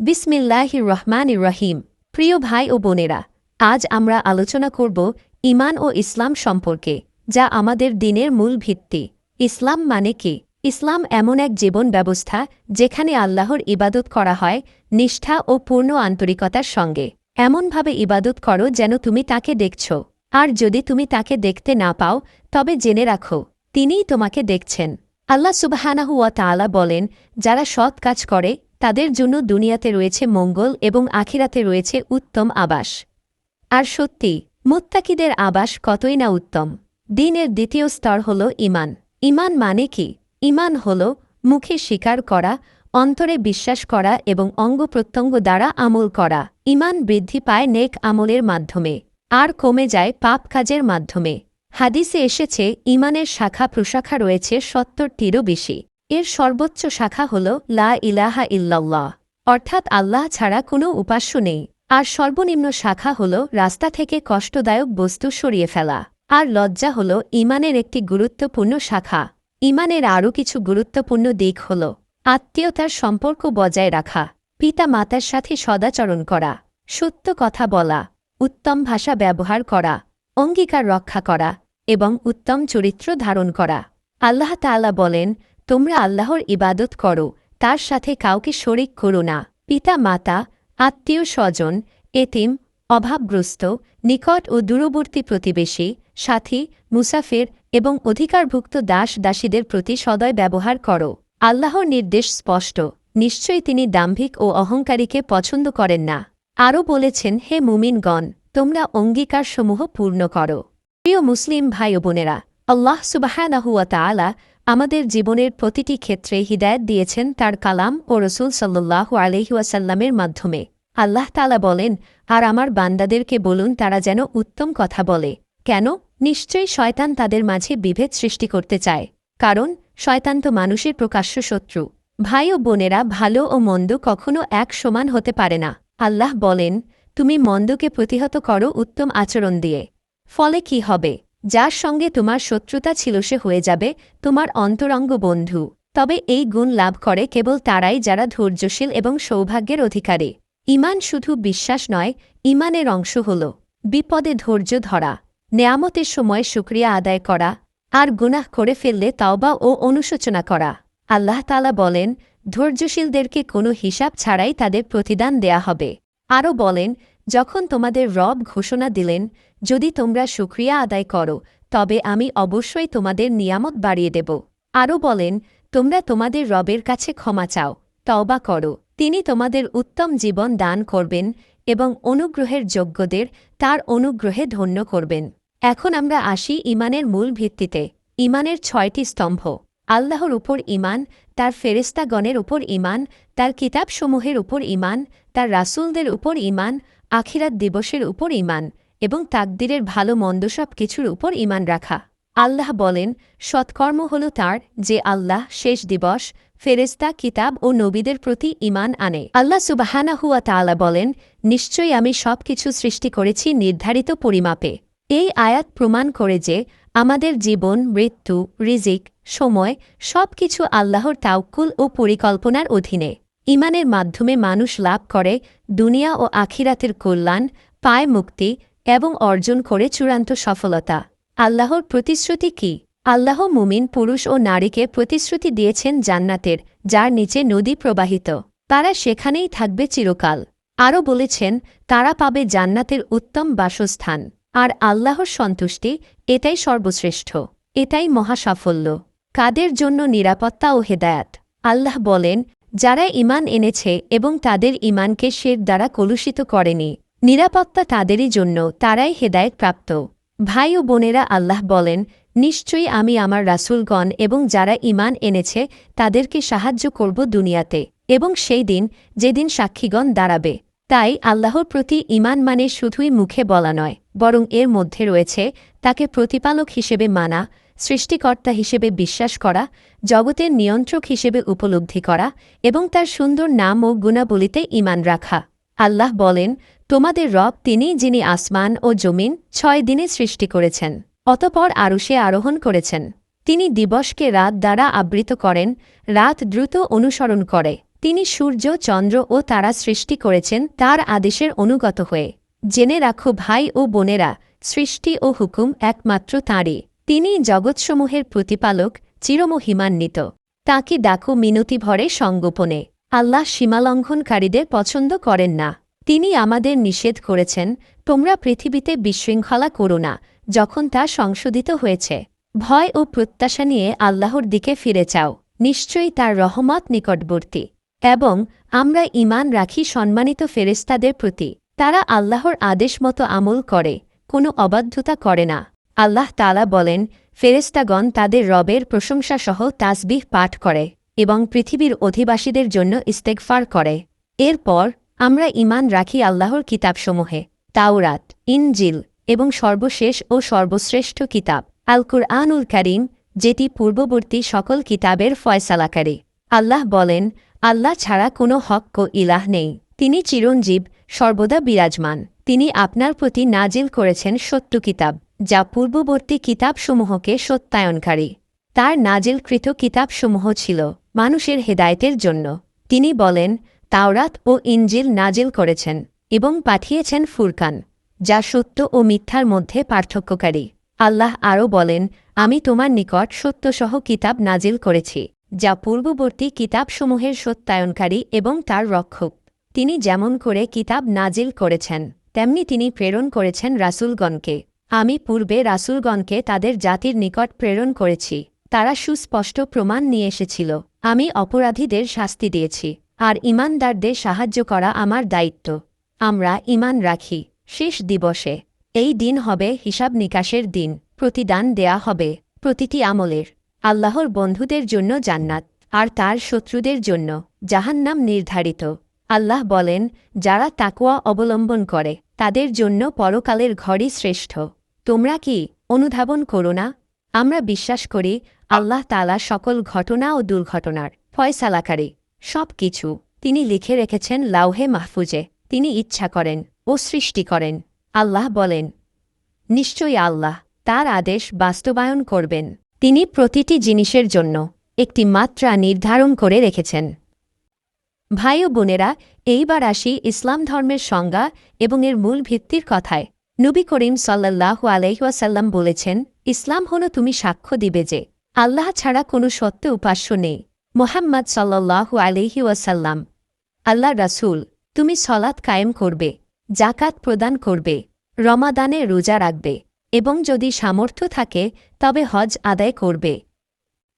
বিসমিল্লাহির রহমান রহিম। প্রিয় ভাই ও বোনেরা, আজ আমরা আলোচনা করব ইমান ও ইসলাম সম্পর্কে, যা আমাদের দিনের মূল ভিত্তি। ইসলাম মানে কি? ইসলাম এমন এক জীবন ব্যবস্থা যেখানে আল্লাহর ইবাদত করা হয় নিষ্ঠা ও পূর্ণ আন্তরিকতার সঙ্গে। এমনভাবে ইবাদত করো যেন তুমি তাকে দেখছ। আর যদি তুমি তাকে দেখতে না পাও, তবে জেনে রাখো, তিনিই তোমাকে দেখছেন। আল্লাহ সুবাহানাহু ওয়া তাআলা বলেন, যারা সৎ কাজ করে তাদের জন্য দুনিয়াতে রয়েছে মঙ্গল এবং আখিরাতে রয়েছে উত্তম আবাস। আর সত্যি, মুত্তাকিদের আবাস কতই না উত্তম। দিনের দ্বিতীয় স্তর হল ইমান ইমান মানে কি? ইমান হল মুখে স্বীকার করা, অন্তরে বিশ্বাস করা এবং অঙ্গ প্রত্যঙ্গ দ্বারা আমল করা। ইমান বৃদ্ধি পায় নেক আমলের মাধ্যমে, আর কমে যায় পাপ কাজের মাধ্যমে। হাদিসে এসেছে ইমানের শাখা প্রশাখা রয়েছে সত্তরটিরও বেশি। এর সর্বোচ্চ শাখা হল লা ইলাহা ইল্লাল্লাহ। অর্থাৎ আল্লাহ ছাড়া কোনো উপাস্য নেই। আর সর্বনিম্ন শাখা হল রাস্তা থেকে কষ্টদায়ক বস্তু সরিয়ে ফেলা। আর লজ্জা হল ইমানের একটি গুরুত্বপূর্ণ শাখা। ইমানের আরও কিছু গুরুত্বপূর্ণ দিক হল আত্মীয়তার সম্পর্ক বজায় রাখা পিতা মাতার সাথে সদাচরণ করা, সত্য কথা বলা, উত্তম ভাষা ব্যবহার করা, অঙ্গীকার রক্ষা করা এবং উত্তম চরিত্র ধারণ করা। আল্লাহ তাআলা বলেন তোমরা আল্লাহর ইবাদত করো, তার সাথে কাউকে শরিক করো না। পিতা, মাতা, আত্মীয়, স্বজন, এতিম, অভাবগ্রস্ত, নিকট ও দূরবর্তী প্রতিবেশী, সাথী, মুসাফির এবং অধিকারভুক্ত দাস দাসীদের প্রতি সদয় ব্যবহার করো। আল্লাহর নির্দেশ স্পষ্ট, নিশ্চয়ই তিনি দাম্ভিক ও অহংকারীকে পছন্দ করেন না। আরও বলেছেন, হে মুমিনগণ, তোমরা অঙ্গীকারসমূহ পূর্ণ করো। প্রিয় মুসলিম ভাই বোনেরা, আল্লাহ সুবাহানাহুয়া তাআলা আমাদের জীবনের প্রতিটি ক্ষেত্রে হিদায়ত দিয়েছেন তার কালাম ও রসুল সাল্লাহু আলহিউসাল্লামের মাধ্যমে। আল্লাহ তালা বলেন, আর আমার বান্দাদেরকে বলুন, তারা যেন উত্তম কথা বলে। কেন? নিশ্চয়ই শয়তান তাদের মাঝে বিভেদ সৃষ্টি করতে চায়। কারণ, শয়তান তো মানুষের প্রকাশ্য শত্রু। ভাই ও বোনেরা ভালো ও মন্দ কখনো এক সমান হতে পারে না। আল্লাহ বলেন, তুমি মন্দকে প্রতিহত করো উত্তম আচরণ দিয়ে। ফলে কি হবে? যার সঙ্গে তোমার শত্রুতা ছিল সে হয়ে যাবে, তোমার অন্তরঙ্গ বন্ধু। তবে এই গুণ লাভ করে কেবল তারাই যারা ধৈর্যশীল এবং সৌভাগ্যের অধিকারী। ইমান শুধু বিশ্বাস নয়, ইমানের অংশ হল। বিপদে ধৈর্য ধরা, নেয়ামতের সময় শুক্রিয়া আদায় করা, আর গুনাহ করে ফেললে তাওবা ও অনুশোচনা করা। আল্লাহ তালা বলেন, ধৈর্যশীলদেরকে কোনো হিসাব ছাড়াই তাদের প্রতিদান দেয়া হবে। আরও বলেন, যখন তোমাদের রব ঘোষণা দিলেন যদি তোমরা সুক্রিয়া আদায় করো, তবে আমি অবশ্যই তোমাদের নিয়ামত বাড়িয়ে দেব। আরও বলেন, তোমরা তোমাদের রবের কাছে ক্ষমা চাও, তওবা করো। তিনি তোমাদের উত্তম জীবন দান করবেন এবং অনুগ্রহের যোগ্যদের তার অনুগ্রহে ধন্য করবেন। এখন আমরা আসি ইমানের মূল ভিত্তিতে ইমানের ছয়টি স্তম্ভ। আল্লাহর উপর ইমান তার ফেরেস্তাগণের উপর ইমান তার কিতাবসমূহের উপর ইমান তার রাসুলদের উপর ইমান আখিরাত দিবসের উপর ইমান এবং তাকদিরের ভালো মন্দ সব কিছুর উপর ইমান রাখা। আল্লাহ বলেন, সৎকর্ম হল তার, যে আল্লাহ শেষ দিবস ফেরেস্তা কিতাব ও নবীদের প্রতি ইমান আনে। আল্লাহ সুবাহানা হুয়া তাআলা বলেন, নিশ্চয়ই আমি সব কিছু সৃষ্টি করেছি নির্ধারিত পরিমাপে। এই আয়াত প্রমাণ করে যে আমাদের জীবন, মৃত্যু, রিজিক, সময় সব কিছু আল্লাহর তাউকুল ও পরিকল্পনার অধীনে। ইমানের মাধ্যমে মানুষ লাভ করে দুনিয়া ও আখিরাতের কল্যাণ, পায় মুক্তি এবং অর্জন করে চূড়ান্ত সফলতা। আল্লাহর প্রতিশ্রুতি কি? আল্লাহ মুমিন পুরুষ ও নারীকে প্রতিশ্রুতি দিয়েছেন জান্নাতের, যার নিচে নদী প্রবাহিত। তারা সেখানেই থাকবে চিরকাল। আরও বলেছেন, তারা পাবে জান্নাতের উত্তম বাসস্থান। আর আল্লাহর সন্তুষ্টি, এটাই সর্বশ্রেষ্ঠ। এটাই মহাসাফল্য। কাদের জন্য নিরাপত্তা ও হেদায়াত? আল্লাহ বলেন, যারা ইমান এনেছে এবং তাদের ইমানকে শের দ্বারা কলুষিত করেনি নিরাপত্তা তাদেরই জন্য তারাই হেদায়েত প্রাপ্ত। ভাই ও বোনেরা আল্লাহ বলেন, নিশ্চয়ই আমি আমার রাসুলগণ এবং যারা ইমান এনেছে তাদেরকে সাহায্য করব দুনিয়াতে এবং সেই দিন যেদিন সাক্ষীগণ দাঁড়াবে। তাই আল্লাহর প্রতি ইমান মানে শুধুই মুখে বলা নয়, বরং এর মধ্যে রয়েছে তাকে প্রতিপালক হিসেবে মানা, সৃষ্টিকর্তা হিসেবে বিশ্বাস করা, জগতের নিয়ন্ত্রক হিসেবে উপলব্ধি করা এবং তার সুন্দর নাম ও গুণাবলিতে ইমান রাখা। আল্লাহ বলেন তোমাদের রব তিনি যিনি আসমান ও জমিন ছয় দিনে সৃষ্টি করেছেন, অতপর আরুষে আরোহণ করেছেন। তিনি দিবসকে রাত দ্বারা আবৃত করেন, রাত দ্রুত অনুসরণ করে। তিনি সূর্য, চন্দ্র ও তারা সৃষ্টি করেছেন, তার আদেশের অনুগত হয়ে। জেনে রাখো ভাই ও বোনেরা, সৃষ্টি ও হুকুম একমাত্র তাঁরই। তিনি জগৎসমূহের প্রতিপালক, চিরমহিমান্বিত। তাকে ডাকো মিনতি ভরে সঙ্গোপনে আল্লাহ সীমালঙ্ঘনকারীদের পছন্দ করেন না। তিনি আমাদের নিষেধ করেছেন, তোমরা পৃথিবীতে বিশৃঙ্খলা করো না, যখন তা সংশোধিত হয়েছে। ভয় ও প্রত্যাশা নিয়ে আল্লাহর দিকে ফিরে চাও, নিশ্চয়ই তার রহমত নিকটবর্তী। এবং আমরা ইমান রাখি সম্মানিত ফেরেস্তাদের প্রতি, তারা আল্লাহর আদেশ মতো আমল করে, কোনো অবাধ্যতা করে না। আল্লাহ তালা বলেন ফেরেস্তাগণ তাদের রবের প্রশংসাসহ তাসবিহ পাঠ করে এবং পৃথিবীর অধিবাসীদের জন্য ইস্তেকফার করে। এরপর আমরা ইমান রাখি আল্লাহর কিতাবসমূহে, তাওরাত, ইনজিল এবং সর্বশেষ ও সর্বশ্রেষ্ঠ কিতাব আল কুরআনুল করিম, যেটি পূর্ববর্তী সকল কিতাবের ফয়সালাকারী। আল্লাহ বলেন, আল্লাহ ছাড়া কোনো হক ও ইলাহ নেই। তিনি চিরঞ্জীব, সর্বদা বিরাজমান। তিনি আপনার প্রতি নাজিল করেছেন সত্য কিতাব, যা পূর্ববর্তী কিতাবসমূহকে সত্যায়নকারী। তার নাজিলকৃত কিতাবসমূহ ছিল মানুষের হেদায়েতের জন্য। তিনি বলেন তাওরাত ও ইঞ্জিল নাজিল করেছেন এবং পাঠিয়েছেন ফুরকান, যা সত্য ও মিথ্যার মধ্যে পার্থক্যকারী। আল্লাহ আরও বলেন, আমি তোমার নিকট সত্যসহ কিতাব নাজিল করেছি, যা পূর্ববর্তী কিতাবসমূহের সত্যায়নকারী এবং তার রক্ষক। তিনি যেমন করে কিতাব নাজিল করেছেন, তেমনি তিনি প্রেরণ করেছেন রাসূলগণকে। আমি পূর্বে রাসূলগণকে তাদের জাতির নিকট প্রেরণ করেছি, তারা সুস্পষ্ট প্রমাণ নিয়ে এসেছিল। আমি অপরাধীদের শাস্তি দিয়েছি আর ইমানদারদের সাহায্য করা আমার দায়িত্ব। আমরা ইমান রাখি। শেষ দিবসে। এই দিন হবে হিসাব নিকাশের দিন। প্রতিদান দেয়া হবে। প্রতিটি আমলের। আল্লাহর বন্ধুদের জন্য জান্নাত। আর তার শত্রুদের জন্য। জাহান্নাম নির্ধারিত। আল্লাহ বলেন, যারা তাকুয়া অবলম্বন করে, তাদের জন্য পরকালের ঘরই শ্রেষ্ঠ। তোমরা কি অনুধাবন করো না? আমরা বিশ্বাস করি, আল্লাহ তালা সকল ঘটনা ও দুর্ঘটনার ফয়সালাকারী। সব কিছু তিনি লিখে রেখেছেন লাউহে মাহফুজে। তিনি ইচ্ছা করেন ও সৃষ্টি করেন। আল্লাহ বলেন, নিশ্চয়ই আল্লাহ তার আদেশ বাস্তবায়ন করবেন। তিনি প্রতিটি জিনিসের জন্য একটি মাত্রা নির্ধারণ করে রেখেছেন। ভাই ও বোনেরা, এইবার আসি ইসলাম ধর্মের সংজ্ঞা এবং এর মূল ভিত্তির কথায়। নবী করিম সাল্লাল্লাহু আলহিহাসাল্লাম বলেছেন, ইসলাম হল তুমি সাক্ষ্য দিবে যে, আল্লাহ ছাড়া কোনো সত্য উপাস্য নেই। মোহাম্মদ সাল্লাল্লাহু আলহি ওয়াসাল্লাম। আল্লাহ রাসূল, তুমি সলাৎ কায়েম করবে জাকাত প্রদান করবে, রমাদানে রোজা রাখবে এবং যদি সামর্থ্য থাকে, তবে হজ আদায় করবে।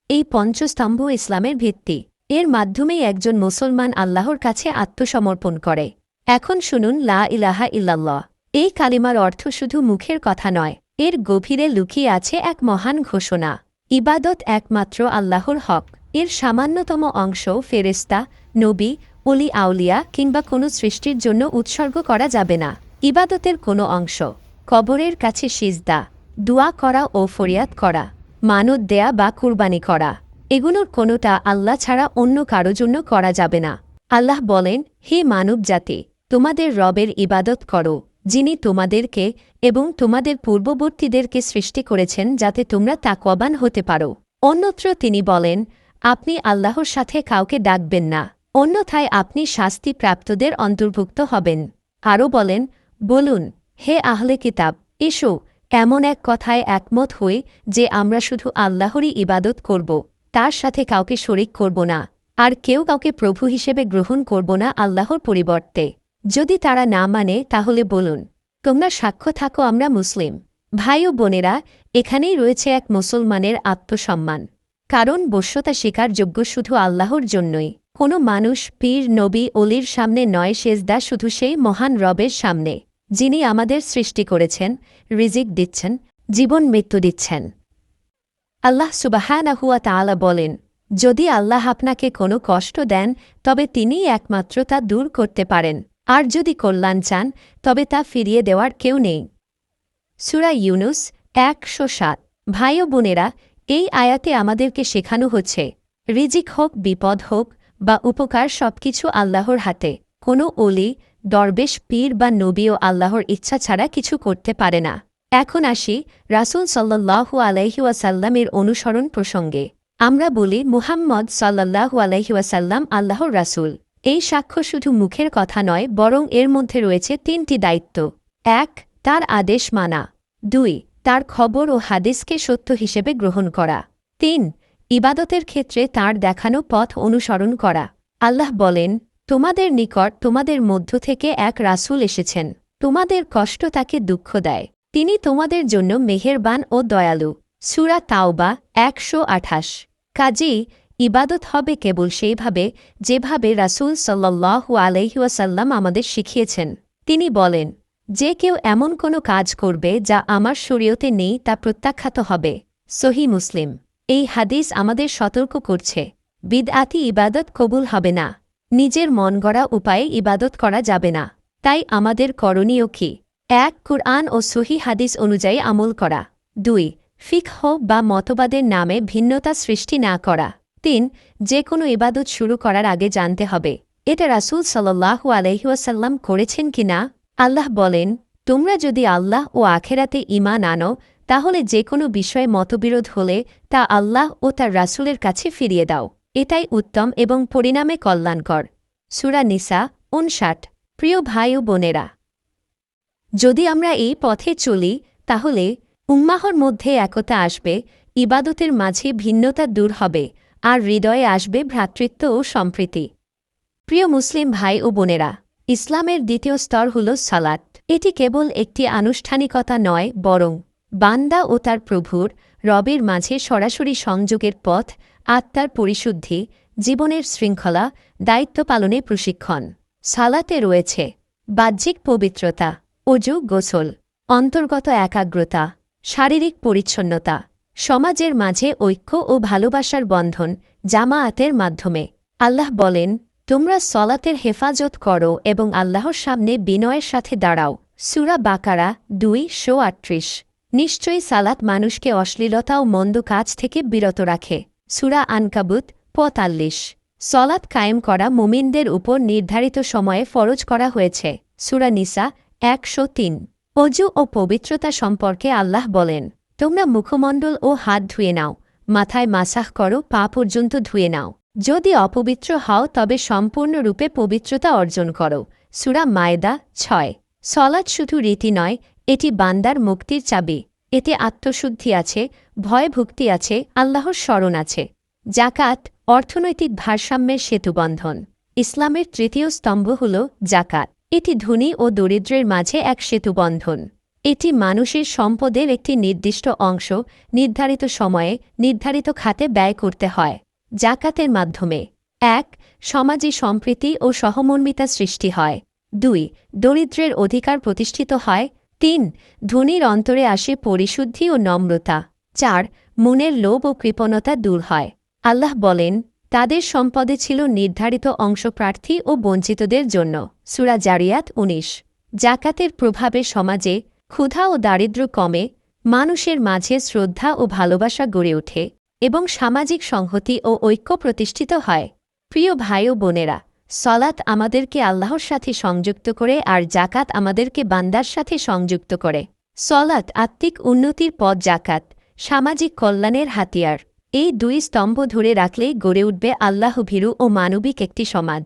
এই পঞ্চস্তম্ভ ইসলামের ভিত্তি। এর মাধ্যমেই একজন মুসলমান আল্লাহর কাছে আত্মসমর্পণ করে। এখন শুনুন, লা ইলাহা ইল্লাল্লাহ। এই কালিমার অর্থ শুধু মুখের কথা নয়, এর গভীরে লুকিয়ে আছে এক মহান ঘোষণা। ইবাদত একমাত্র আল্লাহর হক। এর সামান্যতম অংশ ফেরেস্তা নবী অলি আউলিয়া কিংবা কোনো সৃষ্টির জন্য উৎসর্গ করা যাবে না। ইবাদতের কোনো অংশ, কবরের কাছে সিজদা, দোয়া করা ও ফরিয়াদ করা, মানত দেয়া বা কুরবানি করা, এগুলোর কোনোটা আল্লাহ ছাড়া অন্য কারও জন্য করা যাবে না। আল্লাহ বলেন, হে মানব জাতি তোমাদের রবের ইবাদত করো, যিনি তোমাদেরকে এবং তোমাদের পূর্ববর্তীদেরকে সৃষ্টি করেছেন যাতে তোমরা তাকওয়াবান হতে পারো। অন্যত্র তিনি বলেন আপনি আল্লাহর সাথে কাউকে ডাকবেন না। অন্যথায় আপনি শাস্তি প্রাপ্তদের অন্তর্ভুক্ত হবেন। আরও বলেন, বলুন, হে আহলে কিতাব, এসো, এমন এক কথায় একমত হই যে আমরা শুধু আল্লাহরই ইবাদত করব, তার সাথে কাউকে শরিক করব না, আর কেউ কাউকে প্রভু হিসেবে গ্রহণ করব না আল্লাহর পরিবর্তে। যদি তারা না মানে তাহলে বলুন, তোমরা সাক্ষ্য থাকো আমরা মুসলিম। ভাই ও বোনেরা, এখানেই রয়েছে এক মুসলমানের আত্মসম্মান। কারণ বশ্যতা স্বীকার যোগ্য শুধু আল্লাহর জন্যই। কোনো মানুষ, পীর, নবী, অলির সামনে নয়, সেজদা শুধু সেই মহান রবের সামনে, যিনি আমাদের সৃষ্টি করেছেন, রিজিক দিচ্ছেন, জীবন মৃত্যু দিচ্ছেন। আল্লাহ সুবাহানাহুয়া তাআলা বলেন, যদি আল্লাহ আপনাকে কোনো কষ্ট দেন, তবে তিনিই একমাত্র তা দূর করতে পারেন। আর যদি কল্যাণ চান, তবে তা ফিরিয়ে দেওয়ার কেউ নেই। সুরা ইউনুস, একশো সাত। ভাই বোনেরা এই আয়াতে আমাদেরকে শেখানো হচ্ছে, রিজিক হোক, বিপদ হোক, বা উপকার সবকিছু আল্লাহর হাতে। কোনো অলি দরবেশ, পীর বা নবীও আল্লাহর ইচ্ছা ছাড়া কিছু করতে পারে না। এখন আসি রাসুল সাল্লাহু আলাইহুয়াসাল্লামের অনুসরণ প্রসঙ্গে। আমরা বলি মুহাম্মদ সাল্লাহু আলহিউসাল্লাম আল্লাহর রাসূল। এই সাক্ষ্য শুধু মুখের কথা নয়, বরং এর মধ্যে রয়েছে তিনটি দায়িত্ব। এক, তার আদেশ মানা। দুই তার খবর ও হাদিসকে সত্য হিসেবে গ্রহণ করা। তিন, ইবাদতের ক্ষেত্রে তার দেখানো পথ অনুসরণ করা। আল্লাহ বলেন, তোমাদের নিকট তোমাদের মধ্য থেকে এক রাসূল এসেছেন। তোমাদের কষ্ট তাকে দুঃখ দেয়। তিনি তোমাদের জন্য মেহেরবান ও দয়ালু। সুরা তাওবা একশো আঠাশ। কাজেই ইবাদত হবে কেবল সেইভাবে যেভাবে রাসূল সাল্লাহু আলহিউসাল্লাম আমাদের শিখিয়েছেন। তিনি বলেন যে কেউ এমন কোনো কাজ করবে যা আমার শরীয়তে নেই তা প্রত্যাখ্যাত হবে। সহি মুসলিম। এই হাদিস আমাদের সতর্ক করছে। বিদআতি ইবাদত কবুল হবে না। নিজের মন গড়া উপায়ে ইবাদত করা যাবে না। তাই আমাদের করণীয় কি? এক, কুরআন ও সহি হাদিস অনুযায়ী আমল করা। দুই, ফিকহ বা মতবাদের নামে ভিন্নতা সৃষ্টি না করা। তিন যে কোনো ইবাদত শুরু করার আগে জানতে হবে, এটা রাসূল সাল্লাহু আলহিউসাল্লাম করেছেন কি না আল্লাহ বলেন, তোমরা যদি আল্লাহ ও আখেরাতে ইমান আনো, তাহলে যে কোনো বিষয়ে মতবিরোধ হলে তা আল্লাহ ও তার রাসূলের কাছে ফিরিয়ে দাও। এটাই উত্তম এবং পরিণামে কল্যাণকর। সুরা নিসা উনষাট প্রিয় ভাই ও বোনেরা, যদি আমরা এই পথে চলি, তাহলে উম্মাহর মধ্যে একতা আসবে, ইবাদতের মাঝে ভিন্নতা দূর হবে, আর হৃদয়ে আসবে ভ্রাতৃত্ব ও সম্প্রীতি। প্রিয় মুসলিম ভাই ও বোনেরা ইসলামের দ্বিতীয় স্তর হল সালাত। এটি কেবল একটি আনুষ্ঠানিকতা নয়, বরং বান্দা ও তার প্রভুর রবের মাঝে সরাসরি সংযোগের পথ, আত্মার পরিশুদ্ধি, জীবনের শৃঙ্খলা, দায়িত্ব পালনে প্রশিক্ষণ। সালাতে রয়েছে বাহ্যিক পবিত্রতা, অজু, গোসল, অন্তর্গত একাগ্রতা, শারীরিক পরিচ্ছন্নতা, সমাজের মাঝে ঐক্য ও ভালোবাসার বন্ধন জামায়াতের মাধ্যমে। আল্লাহ বলেন তোমরা সলাতের হেফাজত করো এবং আল্লাহর সামনে বিনয়ের সাথে দাঁড়াও। সুরা বাকারা দুই, শো আটত্রিশ। নিশ্চয়ই সালাত মানুষকে অশ্লীলতা ও মন্দ কাজ থেকে বিরত রাখে। সুরা আনকাবুত, পঁয়তাল্লিশ। সলাৎ কায়েম করা মুমিনদের উপর নির্ধারিত সময়ে ফরজ করা হয়েছে। সুরা নিসা একশো তিন। অজু ও পবিত্রতা সম্পর্কে আল্লাহ বলেন, তোমরা মুখমণ্ডল ও হাত ধুয়ে নাও। মাথায় মাসাহ করো, পা পর্যন্ত ধুয়ে নাও। যদি অপবিত্র হও, তবে সম্পূর্ণরূপে পবিত্রতা অর্জন করো। সুরা মায়দা ছয়। সলাৎ শুধু রীতি নয়, এটি বান্দার মুক্তির চাবি। এতে আত্মশুদ্ধি আছে, ভয় ভয়ভুক্তি আছে, আল্লাহর স্মরণ আছে। জাকাত, অর্থনৈতিক ভারসাম্যের সেতুবন্ধন ইসলামের তৃতীয় স্তম্ভ হল জাকাত। এটি ধনী ও দরিদ্রের মাঝে এক সেতুবন্ধন এটি মানুষের সম্পদের একটি নির্দিষ্ট অংশ, নির্ধারিত সময়ে নির্ধারিত খাতে ব্যয় করতে হয়। জাকাতের মাধ্যমে। এক, সমাজে সম্প্রীতি ও সহমর্মিতা সৃষ্টি হয়। দুই, দরিদ্রের অধিকার প্রতিষ্ঠিত হয়। তিন, ধনীর অন্তরে আসে পরিশুদ্ধি ও নম্রতা। চার, মনের লোভ ও কৃপণতা দূর হয়। আল্লাহ বলেন, তাদের সম্পদে ছিল নির্ধারিত অংশ প্রার্থী ও বঞ্চিতদের জন্য। সুরা জারিয়াত উনিশ। জাকাতের প্রভাবে সমাজে ক্ষুধা ও দারিদ্র্য কমে, মানুষের মাঝে শ্রদ্ধা ও ভালোবাসা গড়ে ওঠে। এবং সামাজিক সংহতি ও ঐক্য প্রতিষ্ঠিত হয়। প্রিয় ভাই ও বোনেরা, সলাত আমাদেরকে আল্লাহর সাথে সংযুক্ত করে আর জাকাত আমাদেরকে বান্দার সাথে সংযুক্ত করে। সলাত আত্মিক উন্নতির পথ জাকাত সামাজিক কল্যাণের হাতিয়ার। এই দুই স্তম্ভ ধরে রাখলেই গড়ে উঠবে আল্লাহভীরু ও মানবিক একটি সমাজ।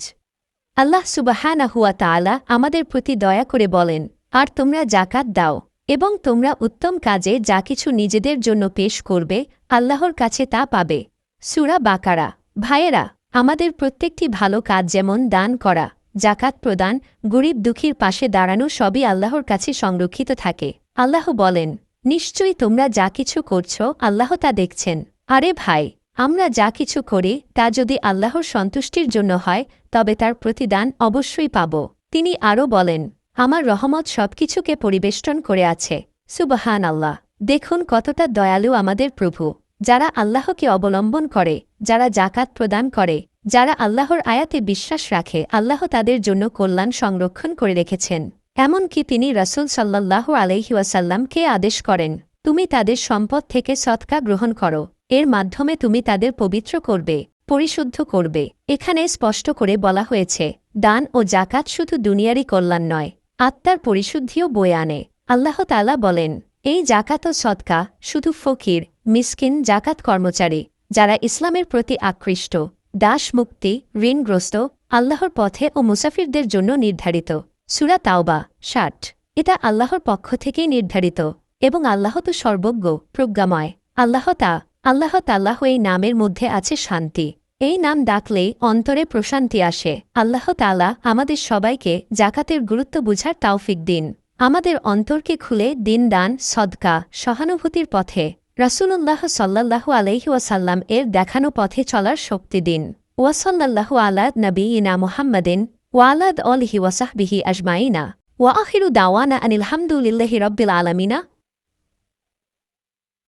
আল্লাহ সুবাহানা হুয়া তালা আমাদের প্রতি দয়া করে বলেন, আর তোমরা জাকাত দাও। এবং তোমরা উত্তম কাজে যা কিছু নিজেদের জন্য পেশ করবে, আল্লাহর কাছে তা পাবে। সুরা বাকারা। ভাইয়েরা, আমাদের প্রত্যেকটি ভালো কাজ যেমন দান করা জাকাত প্রদান, গরিব দুঃখীর পাশে দাঁড়ানো সবই আল্লাহর কাছে সংরক্ষিত থাকে। আল্লাহ বলেন, নিশ্চয়ই তোমরা যা কিছু করছ, আল্লাহ তা দেখছেন। আরে ভাই, আমরা যা কিছু করি, তা যদি আল্লাহর সন্তুষ্টির জন্য হয়, তবে তার প্রতিদান অবশ্যই পাব। তিনি আরও বলেন আমার রহমত সবকিছুকে পরিবেষ্টন করে আছে। সুবহান আল্লাহ দেখুন কতটা দয়ালু আমাদের প্রভু, যারা আল্লাহকে অবলম্বন করে, যারা জাকাত প্রদান করে, যারা আল্লাহর আয়াতে বিশ্বাস রাখে, আল্লাহ তাদের জন্য কল্যাণ সংরক্ষণ করে রেখেছেন। এমনকি তিনি রসুল সাল্লাহ আলহিউসাল্লামকে আদেশ করেন, তুমি তাদের সম্পদ থেকে সৎকা গ্রহণ করো। এর মাধ্যমে তুমি তাদের পবিত্র করবে, পরিশুদ্ধ করবে। এখানে স্পষ্ট করে বলা হয়েছে, দান ও জাকাত শুধু দুনিয়ারই কল্যাণ নয় আত্মার পরিশুদ্ধিও বয়ে আনে। আল্লাহ তালা বলেন, এই জাকাত ও সৎকা শুধু ফকির, মিসকিন জাকাত কর্মচারী, যারা ইসলামের প্রতি আকৃষ্ট দাস মুক্তি ঋণগ্রস্ত, আল্লাহর পথে ও মুসাফিরদের জন্য নির্ধারিত। সুরা তাওবা, ষাট। এটা আল্লাহর পক্ষ থেকেই নির্ধারিত এবং আল্লাহ তো সর্বজ্ঞ, প্রজ্ঞাময়। আল্লাহ তা, আল্লাহ তাল্লাহ এই নামের মধ্যে আছে শান্তি। এই নাম ডাকলেই অন্তরে প্রশান্তি আসে। আল্লাহ তালা আমাদের সবাইকে জাকাতের গুরুত্ব বুঝার তাওফিক দিন। আমাদের অন্তরকে খুলে দিন দান, সদকা, সহানুভূতির পথে। রাসূলুল্লাহ সাল্লাল্লাহু আলাইহি ওয়াসাল্লাম এর দেখানো পথে চলার শক্তি দিন। ওয়াসাল্লাল্লাহু আলা নবীনা মুহাম্মাদিন ওয়ালাদ অলিহি ওয়াসাহবিহি আজমাইনা। ওয়া আখিরু দাওয়ানা আনিল হামদুলিল্লাহি রব্বিল আলামিনা।